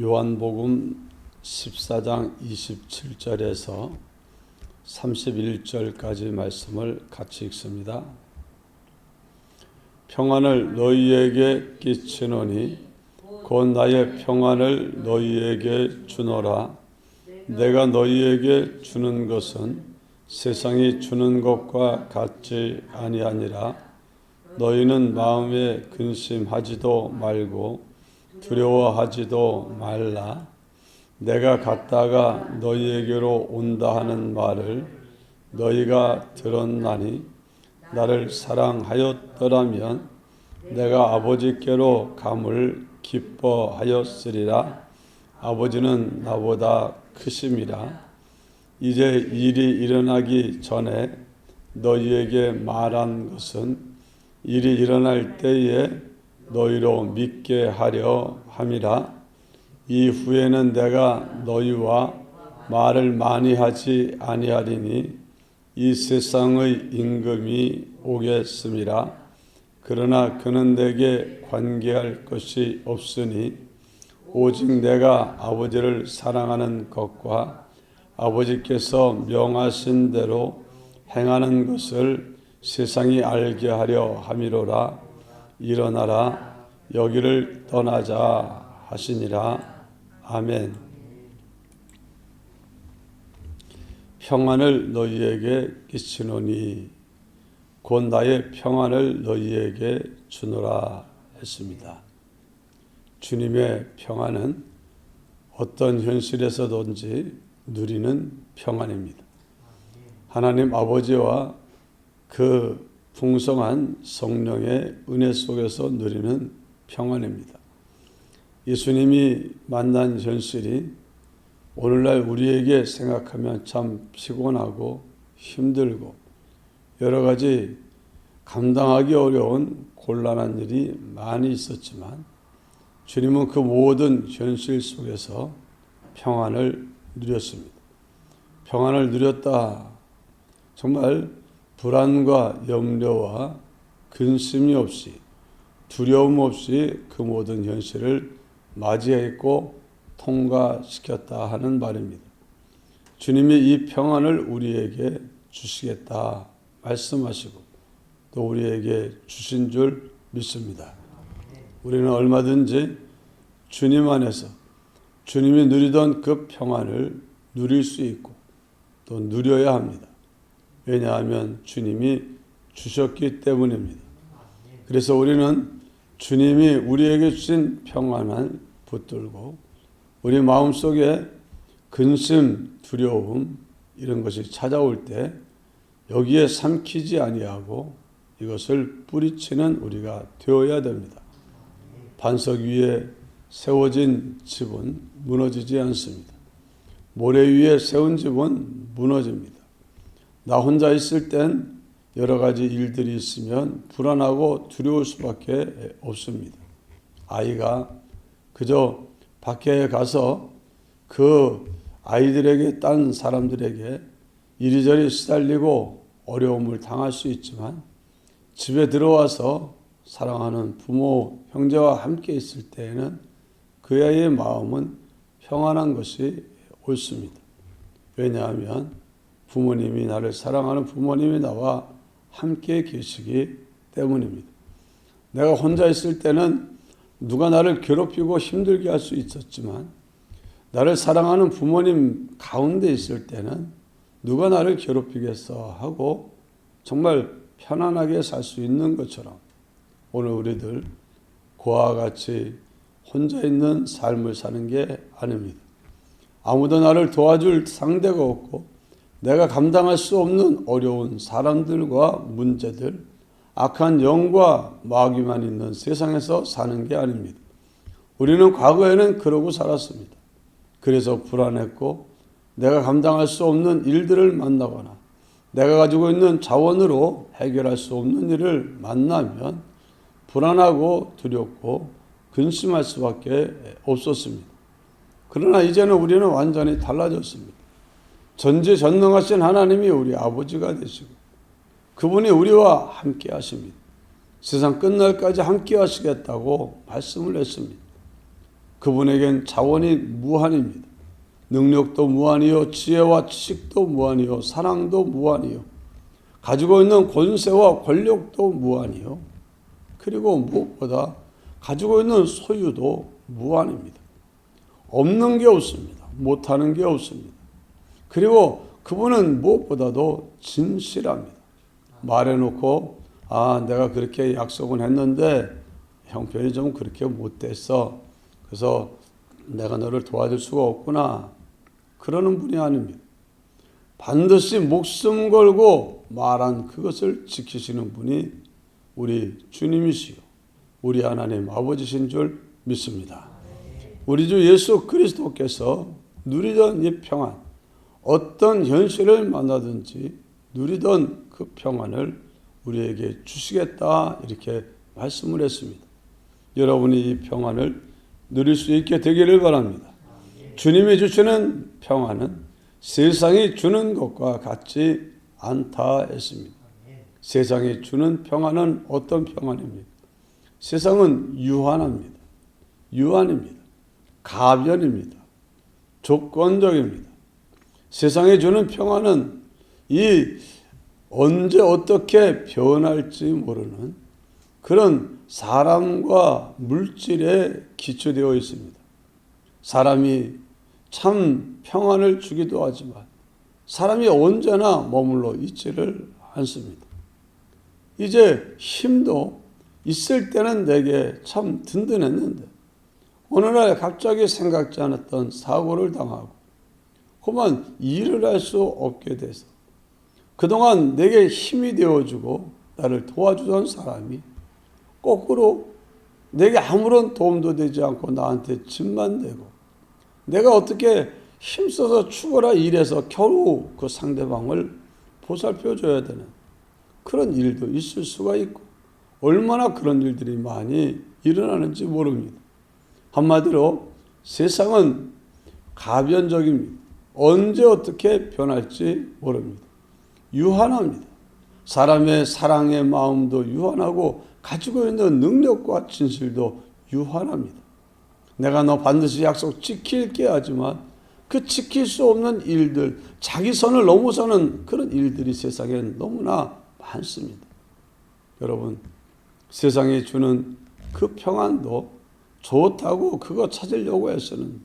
요한복음 14장 27절에서 31절까지 말씀을 같이 읽습니다. 평안을 너희에게 끼치노니 곧 나의 평안을 너희에게 주노라. 내가 너희에게 주는 것은 세상이 주는 것과 같지 아니하니라. 너희는 마음에 근심하지도 말고 두려워하지도 말라. 내가 갔다가 너희에게로 온다 하는 말을 너희가 들었나니 나를 사랑하였더라면 내가 아버지께로 감을 기뻐하였으리라. 아버지는 나보다 크심이라. 이제 일이 일어나기 전에 너희에게 말한 것은 일이 일어날 때에 너희로 믿게 하려 함이라. 이후에는 내가 너희와 말을 많이 하지 아니하리니 이 세상의 임금이 오겠음이라. 그러나 그는 내게 관계할 것이 없으니 오직 내가 아버지를 사랑하는 것과 아버지께서 명하신 대로 행하는 것을 세상이 알게 하려 함이로라. 일어나라 여기를 떠나자 하시니라. 아멘. 평안을 너희에게 끼치노니 곧 나의 평안을 너희에게 주노라 했습니다. 주님의 평안은 어떤 현실에서든지 누리는 평안입니다. 하나님 아버지와 그 풍성한 성령의 은혜 속에서 누리는 평안입니다. 예수님이 만난 현실이 오늘날 우리에게 생각하면 참 피곤하고 힘들고 여러 가지 감당하기 어려운 곤란한 일이 많이 있었지만 주님은 그 모든 현실 속에서 평안을 누렸습니다. 평안을 누렸다. 정말 불안과 염려와 근심이 없이 두려움 없이 그 모든 현실을 맞이했고 통과시켰다 하는 말입니다. 주님이 이 평안을 우리에게 주시겠다 말씀하시고 또 우리에게 주신 줄 믿습니다. 우리는 얼마든지 주님 안에서 주님이 누리던 그 평안을 누릴 수 있고 또 누려야 합니다. 왜냐하면 주님이 주셨기 때문입니다. 그래서 우리는 주님이 우리에게 주신 평안을 붙들고 우리 마음속에 근심, 두려움 이런 것이 찾아올 때 여기에 삼키지 아니하고 이것을 뿌리치는 우리가 되어야 됩니다. 반석 위에 세워진 집은 무너지지 않습니다. 모래 위에 세운 집은 무너집니다. 나 혼자 있을 땐 여러 가지 일들이 있으면 불안하고 두려울 수밖에 없습니다. 아이가 그저 밖에 가서 그 아이들에게 딴 사람들에게 이리저리 시달리고 어려움을 당할 수 있지만 집에 들어와서 사랑하는 부모, 형제와 함께 있을 때에는 그 아이의 마음은 평안한 것이 옳습니다. 왜냐하면 부모님이 나를 사랑하는 부모님이 나와 함께 계시기 때문입니다. 내가 혼자 있을 때는 누가 나를 괴롭히고 힘들게 할 수 있었지만 나를 사랑하는 부모님 가운데 있을 때는 누가 나를 괴롭히겠어 하고 정말 편안하게 살 수 있는 것처럼 오늘 우리들 그와 같이 혼자 있는 삶을 사는 게 아닙니다. 아무도 나를 도와줄 상대가 없고 내가 감당할 수 없는 어려운 사람들과 문제들, 악한 영과 마귀만 있는 세상에서 사는 게 아닙니다. 우리는 과거에는 그러고 살았습니다. 그래서 불안했고 내가 감당할 수 없는 일들을 만나거나 내가 가지고 있는 자원으로 해결할 수 없는 일을 만나면 불안하고 두렵고 근심할 수밖에 없었습니다. 그러나 이제는 우리는 완전히 달라졌습니다. 전지전능하신 하나님이 우리 아버지가 되시고 그분이 우리와 함께 하십니다. 세상 끝날까지 함께 하시겠다고 말씀을 했습니다. 그분에겐 자원이 무한입니다. 능력도 무한이요, 지혜와 지식도 무한이요, 사랑도 무한이요, 가지고 있는 권세와 권력도 무한이요, 그리고 무엇보다 가지고 있는 소유도 무한입니다. 없는 게 없습니다. 못하는 게 없습니다. 그리고 그분은 무엇보다도 진실합니다. 말해놓고, 아, 내가 그렇게 약속은 했는데, 형편이 좀 그렇게 못 됐어. 그래서 내가 너를 도와줄 수가 없구나. 그러는 분이 아닙니다. 반드시 목숨 걸고 말한 그것을 지키시는 분이 우리 주님이시요. 우리 하나님 아버지신 줄 믿습니다. 우리 주 예수 그리스도께서 누리던 이 평안, 어떤 현실을 만나든지 누리던 그 평안을 우리에게 주시겠다 이렇게 말씀을 했습니다. 여러분이 이 평안을 누릴 수 있게 되기를 바랍니다. 주님이 주시는 평안은 세상이 주는 것과 같지 않다 했습니다. 세상이 주는 평안은 어떤 평안입니까? 세상은 유한합니다. 유한입니다. 가변입니다. 조건적입니다. 세상에 주는 평안은 이 언제 어떻게 변할지 모르는 그런 사람과 물질에 기초되어 있습니다. 사람이 참 평안을 주기도 하지만 사람이 언제나 머물러 있지를 않습니다. 이제 힘도 있을 때는 내게 참 든든했는데 어느 날 갑자기 생각지 않았던 사고를 당하고 그만 일을 할 수 없게 돼서 그동안 내게 힘이 되어주고 나를 도와주던 사람이 거꾸로 내게 아무런 도움도 되지 않고 나한테 짐만 되고 내가 어떻게 힘써서 죽어라 일해서 겨우 그 상대방을 보살펴 줘야 되는 그런 일도 있을 수가 있고 얼마나 그런 일들이 많이 일어나는지 모릅니다. 한마디로 세상은 가변적입니다. 언제 어떻게 변할지 모릅니다. 유한합니다. 사람의 사랑의 마음도 유한하고 가지고 있는 능력과 진실도 유한합니다. 내가 너 반드시 약속 지킬게 하지만 그 지킬 수 없는 일들, 자기 선을 넘어서는 그런 일들이 세상에 너무나 많습니다. 여러분, 세상이 주는 그 평안도 좋다고 그거 찾으려고 해서는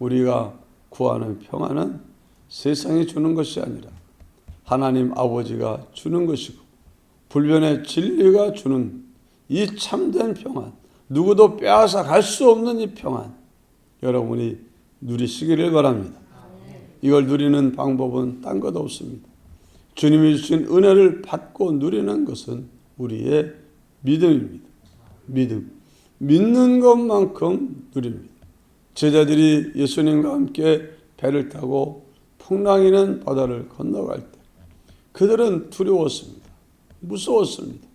우리가 구하는 평안은 세상이 주는 것이 아니라 하나님 아버지가 주는 것이고 불변의 진리가 주는 이 참된 평안, 누구도 빼앗아 갈 수 없는 이 평안, 여러분이 누리시기를 바랍니다. 이걸 누리는 방법은 딴 것 없습니다. 주님이 주신 은혜를 받고 누리는 것은 우리의 믿음입니다. 믿음. 믿는 것만큼 누립니다. 제자들이 예수님과 함께 배를 타고 풍랑이는 바다를 건너갈 때 그들은 두려웠습니다. 무서웠습니다.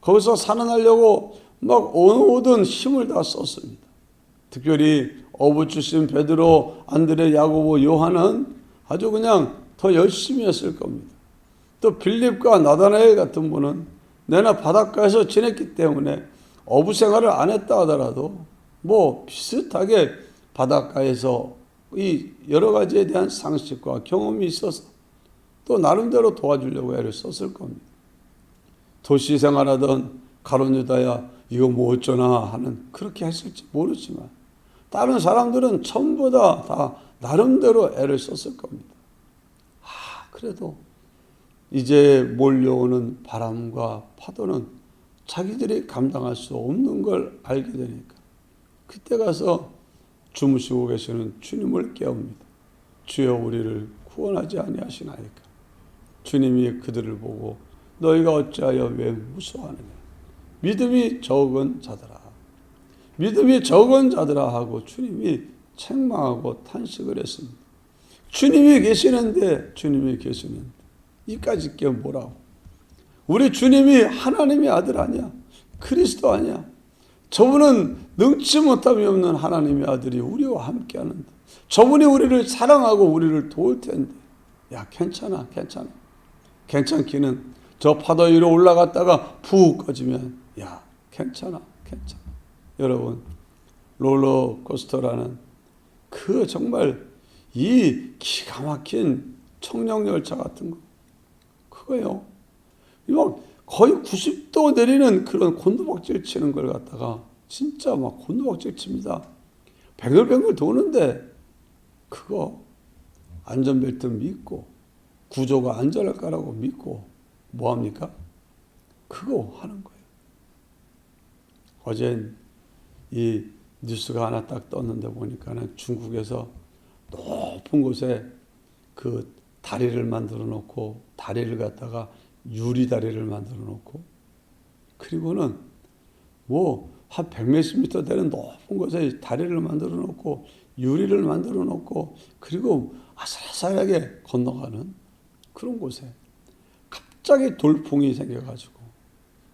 거기서 살아나려고 막 모든 힘을 다 썼습니다. 특별히 어부주신 베드로, 안드레, 야고보, 요한은 아주 그냥 더 열심히 했을 겁니다. 또 빌립과 나다나엘 같은 분은 내나 바닷가에서 지냈기 때문에 어부 생활을 안 했다 하더라도 뭐 비슷하게 바닷가에서 이 여러 가지에 대한 상식과 경험이 있어서 또 나름대로 도와주려고 애를 썼을 겁니다. 도시 생활하던 가론 유다야 이거 뭐 어쩌나 하는 그렇게 했을지 모르지만 다른 사람들은 전부 다, 다 나름대로 애를 썼을 겁니다. 아, 그래도 이제 몰려오는 바람과 파도는 자기들이 감당할 수 없는 걸 알게 되니까 그때 가서 주무시고 계시는 주님을 깨웁니다. 주여 우리를 구원하지 아니하시나이까. 주님이 그들을 보고 너희가 어찌하여 왜 무서워하느냐. 믿음이 적은 자들아. 믿음이 적은 자들아 하고 주님이 책망하고 탄식을 했습니다. 주님이 계시는데 주님이 계시는데 이까짓 게 뭐라고? 우리 주님이 하나님의 아들 아니야? 그리스도 아니야? 저분은 능치 못함이 없는 하나님의 아들이 우리와 함께 하는데 저분이 우리를 사랑하고 우리를 도울 텐데. 야 괜찮아 괜찮아. 괜찮기는 저 파도 위로 올라갔다가 푹 꺼지면 야 괜찮아 괜찮아. 여러분 롤러코스터라는 그 정말 이 기가 막힌 청룡열차 같은 거. 그거요. 막 거의 90도 내리는 그런 곤두박질 치는 걸 갖다가 진짜 막 곤두박질 칩니다. 뱅글뱅글 도는데 그거 안전벨트 믿고 구조가 안전할 거라고 믿고 뭐 합니까? 그거 하는 거예요. 어젠 이 뉴스가 하나 딱 떴는데 보니까는 중국에서 높은 곳에 그 다리를 만들어 놓고 다리를 갖다가 유리 다리를 만들어 놓고 그리고는 뭐 한 백몇십 미터 되는 높은 곳에 다리를 만들어 놓고 유리를 만들어 놓고 그리고 아슬아슬하게 건너가는 그런 곳에 갑자기 돌풍이 생겨가지고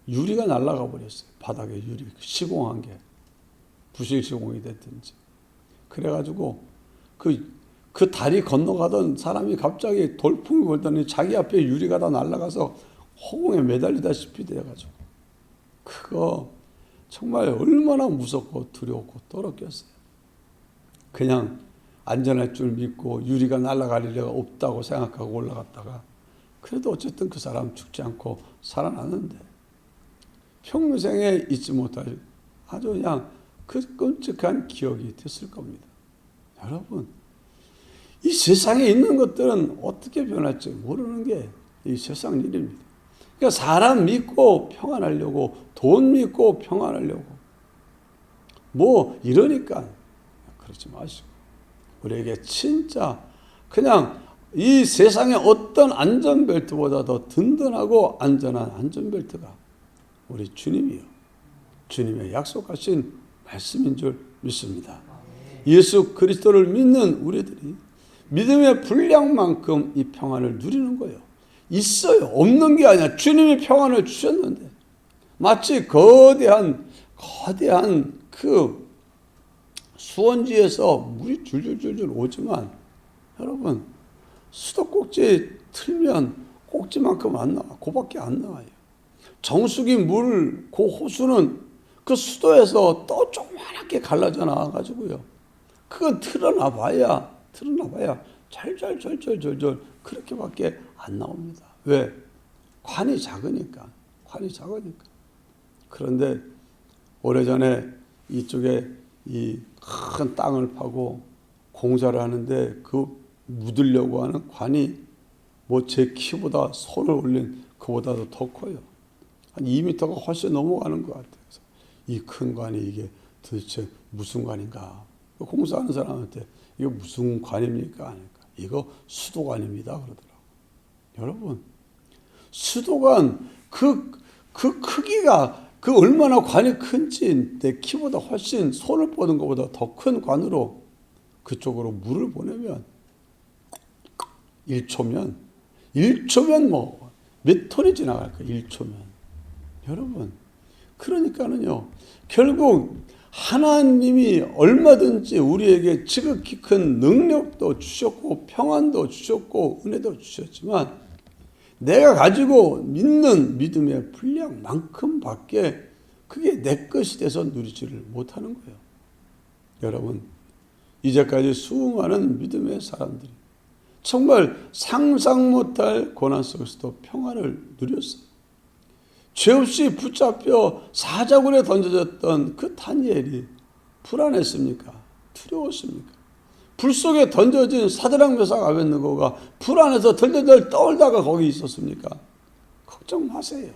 유리가 날아가 버렸어요. 바닥에 유리 시공한 게 부실 시공이 됐든지 그래가지고 그, 그 다리 건너가던 사람이 갑자기 돌풍이 불더니 자기 앞에 유리가 다 날아가서 허공에 매달리다시피 돼가지고 그거 정말 얼마나 무섭고 두려웠고 떨었겠어요. 그냥 안전할 줄 믿고 유리가 날아갈 리가 없다고 생각하고 올라갔다가 그래도 어쨌든 그 사람 죽지 않고 살아났는데 평생에 잊지 못할 아주 그냥 그 끔찍한 기억이 됐을 겁니다. 여러분, 이 세상에 있는 것들은 어떻게 변할지 모르는 게 이 세상 일입니다. 그러니까 사람 믿고 평안하려고 돈 믿고 평안하려고 뭐 이러니까 그러지 마시고 우리에게 진짜 그냥 이 세상의 어떤 안전벨트보다 더 든든하고 안전한 안전벨트가 우리 주님이요. 주님의 약속하신 말씀인 줄 믿습니다. 예수 그리스도를 믿는 우리들이 믿음의 분량만큼 이 평안을 누리는 거예요. 있어요. 없는 게 아니야. 주님이 평안을 주셨는데 마치 거대한 거대한 그 수원지에서 물이 줄줄줄줄 오지만 여러분 수도꼭지 틀면 꼭지만큼 안 나와. 그 밖에 안 나와요. 정수기 물, 그 호수는 그 수도에서 또 조그맣게 갈라져 나와가지고요. 그건 틀어놔 봐야, 틀어놔 봐야 절절절절절절 그렇게밖에 안 나옵니다. 왜? 관이 작으니까. 관이 작으니까. 그런데 오래전에 이쪽에 이 큰 땅을 파고 공사를 하는데 그 묻으려고 하는 관이 뭐 제 키보다 손을 올린 그보다도 더 커요. 한 2m가 훨씬 넘어가는 것 같아요. 이 큰 관이 이게 도대체 무슨 관인가? 공사하는 사람한테 이거 무슨 관입니까? 하니까 이거 수도관입니다. 그러더라고. 여러분, 수도관 그, 그 크기가 그 얼마나 관이 큰지 내 키보다 훨씬 손을 뻗은 것보다 더 큰 관으로 그쪽으로 물을 보내면 1초면 1초면 뭐 몇 톤이 지나갈 까 1초면. 여러분 그러니까는요 결국 하나님이 얼마든지 우리에게 지극히 큰 능력도 주셨고 평안도 주셨고 은혜도 주셨지만 내가 가지고 믿는 믿음의 분량만큼밖에 그게 내 것이 돼서 누리지를 못하는 거예요. 여러분 이제까지 수많은 믿음의 사람들이 정말 상상 못할 고난 속에서도 평안을 누렸어요. 죄 없이 붙잡혀 사자굴에 던져졌던 그 다니엘이 불안했습니까? 두려웠습니까? 불 속에 던져진 사드랑 메삭 아벤느고가 불 안에서 덜덜덜 떨다가 거기 있었습니까? 걱정 마세요.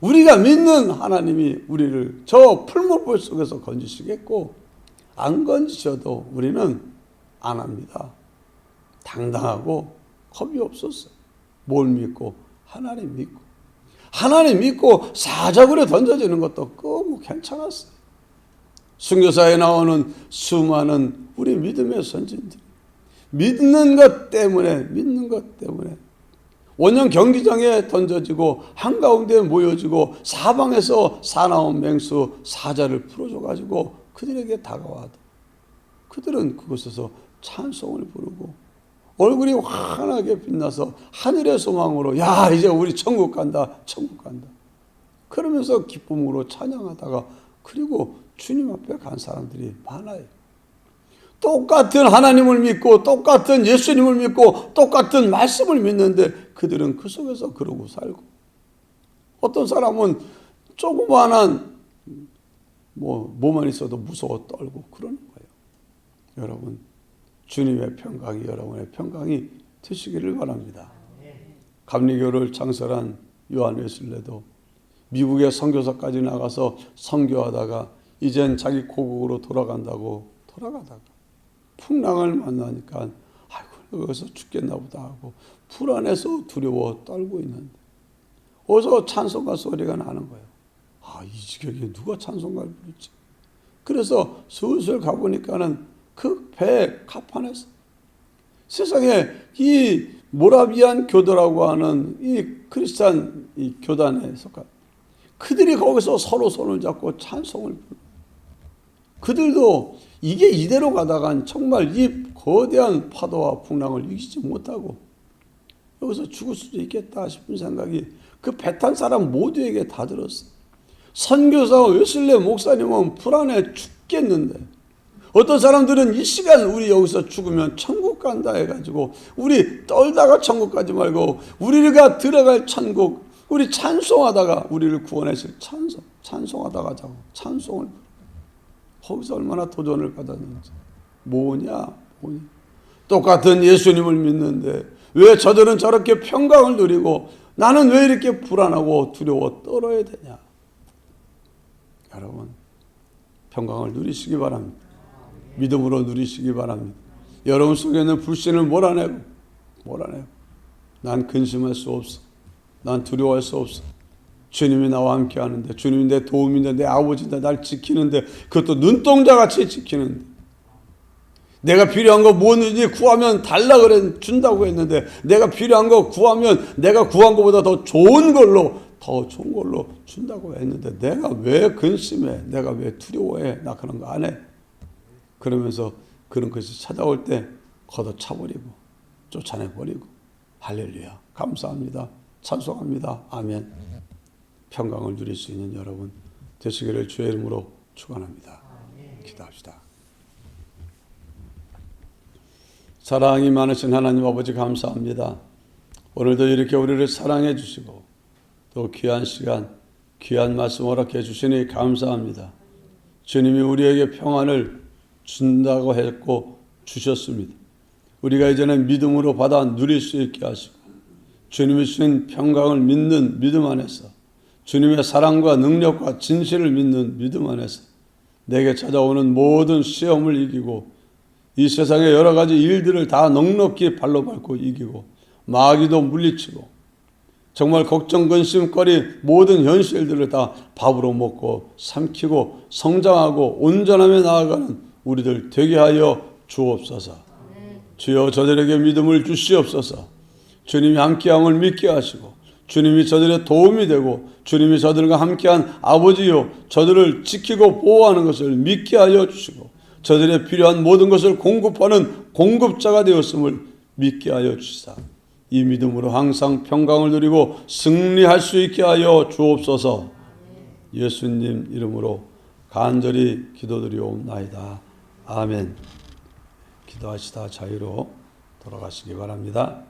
우리가 믿는 하나님이 우리를 저 풀물불 속에서 건지시겠고 안 건지셔도 우리는 안 합니다. 당당하고 겁이 없었어요. 뭘 믿고 하나님 믿고 하나님 믿고 사자굴에 던져지는 것도 그뭐 괜찮았어요. 순교사에 나오는 수많은 우리 믿음의 선진들. 믿는 것 때문에 믿는 것 때문에. 원형 경기장에 던져지고 한가운데 모여지고 사방에서 사나운 맹수 사자를 풀어줘 가지고 그들에게 다가와도 그들은 그곳에서 찬송을 부르고 얼굴이 환하게 빛나서 하늘의 소망으로 야 이제 우리 천국 간다 천국 간다. 그러면서 기쁨으로 찬양하다가 그리고 주님 앞에 간 사람들이 많아요. 똑같은 하나님을 믿고 똑같은 예수님을 믿고 똑같은 말씀을 믿는데 그들은 그 속에서 그러고 살고 어떤 사람은 조그마한 뭐 뭐만 있어도 무서워 떨고 그러는 거예요. 여러분 주님의 평강이 여러분의 평강이 되시기를 바랍니다. 감리교를 창설한 요한 웨슬레도 미국의 선교사까지 나가서 선교하다가 이젠 자기 고국으로 돌아간다고 돌아가다가 풍랑을 만나니까 아이고 여기서 죽겠나 보다 하고 불안해서 두려워 떨고 있는데 어서 찬송가 소리가 나는 거예요. 아, 이 지경에 누가 찬송가를 부르지? 그래서 슬슬 가보니까는 그 배 가판에서 세상에 이 모라비안 교도라고 하는 이 크리스찬 이 교단에 속한 그들이 거기서 서로 손을 잡고 찬송을 부르. 그들도 이게 이대로 가다간 정말 이 거대한 파도와 풍랑을 이기지 못하고 여기서 죽을 수도 있겠다 싶은 생각이 그 배탄 사람 모두에게 다 들었어. 선교사 웨슬레 목사님은 불안해 죽겠는데 어떤 사람들은 이 시간 우리 여기서 죽으면 천국 간다 해가지고 우리 떨다가 천국 가지 말고 우리가 들어갈 천국 우리 찬송하다가 우리를 구원하실 찬송 찬송하다가 가자고 찬송을 거기서 얼마나 도전을 받았는지. 뭐냐 뭐냐. 똑같은 예수님을 믿는데 왜 저들은 저렇게 평강을 누리고 나는 왜 이렇게 불안하고 두려워 떨어야 되냐? 여러분 평강을 누리시기 바랍니다. 믿음으로 누리시기 바랍니다. 여러분 속에 는 불신을 몰아내고 몰아내고 난 근심할 수 없어 난 두려워할 수 없어 주님이 나와 함께 하는데 주님이 내 도움인데 내 아버지인데 날 지키는데 그것도 눈동자 같이 지키는데 내가 필요한 거 뭐든지 구하면 달라 그래 준다고 했는데 내가 필요한 거 구하면 내가 구한 것보다 더 좋은 걸로 더 좋은 걸로 준다고 했는데 내가 왜 근심해? 내가 왜 두려워해? 나 그런 거 안 해. 그러면서 그런 것이 찾아올 때 걷어차버리고 쫓아내버리고 할렐루야 감사합니다 찬송합니다. 아멘. 평강을 누릴 수 있는 여러분 되시기를 주의 이름으로 축원합니다. 기도합시다. 사랑이 많으신 하나님 아버지 감사합니다. 오늘도 이렇게 우리를 사랑해 주시고 또 귀한 시간 귀한 말씀 허락해 주시니 감사합니다. 주님이 우리에게 평안을 준다고 했고 주셨습니다. 우리가 이제는 믿음으로 받아 누릴 수 있게 하시고 주님이 주신 평강을 믿는 믿음 안에서 주님의 사랑과 능력과 진실을 믿는 믿음 안에서 내게 찾아오는 모든 시험을 이기고 이 세상의 여러 가지 일들을 다 넉넉히 발로 밟고 이기고 마귀도 물리치고 정말 걱정 근심거리 모든 현실들을 다 밥으로 먹고 삼키고 성장하고 온전하며 나아가는 우리들 되게 하여 주옵소서. 주여 저들에게 믿음을 주시옵소서. 주님이 함께함을 믿게 하시고 주님이 저들의 도움이 되고 주님이 저들과 함께한 아버지요 저들을 지키고 보호하는 것을 믿게 하여 주시고 저들의 필요한 모든 것을 공급하는 공급자가 되었음을 믿게 하여 주시사 이 믿음으로 항상 평강을 누리고 승리할 수 있게 하여 주옵소서 예수님 이름으로 간절히 기도드리옵나이다. 아멘. 기도하시다 자유로 돌아가시기 바랍니다.